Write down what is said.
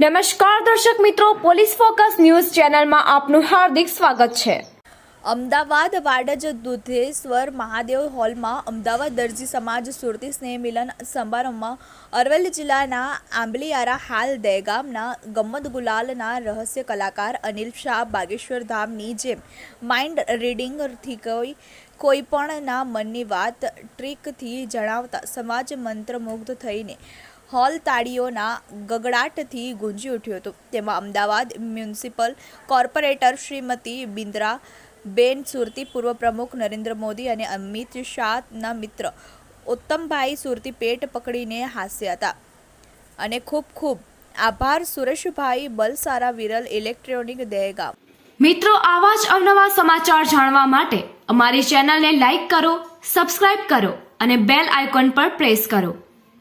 નમસ્કાર દર્શક મિત્રો, પોલીસ ફોકસ ન્યૂઝ ચેનલમાં આપનું હાર્દિક સ્વાગત છે. અમદાવાદ વાડજ દુધેશ્વર મહાદેવ હોલમાં અમદાવાદ દરજી સમાજ સુરતી સ્નેહ મિલન સમારંભમાં અરવલ્લી જિલ્લાના આંબલિયારા હાલ દહેગામના ગમ્મત ગુલાલના રહસ્ય કલાકાર અનિલ શાહ બાગેશ્વર ધામની જેમ માઇન્ડ રીડિંગથી કોઈ કોઈ પણના મનની વાત, ટ્રીકથી જણાવતા સમાજ મંત્રમુગ્ધ થઈને હોલ તાળીઓના ગગડાટથી ગુંજી ઉઠ્યો હતો. તેમાં અમદાવાદ મ્યુનિસિપલ કોર્પોરેટર શ્રીમતી બિન્દ્રા બેન સુરતી પૂર્વ પ્રમુખ નરેન્દ્ર મોદી અને અમિત શાહના મિત્ર ઉત્તમભાઈ સુરતી પેટ પકડીને હાસ્યા હતા. અને ખૂબ ખૂબ આભાર, સુરેશભાઈ બલસારા વિરલ ઇલેક્ટ્રોનિક દહેગામ. મિત્રો, આવા જ અવનવા સમાચાર જાણવા માટે અમારી ચેનલને લાઈક કરો, સબસ્ક્રાઇબ કરો અને બેલ આઇકોન પર પ્રેસ કરો.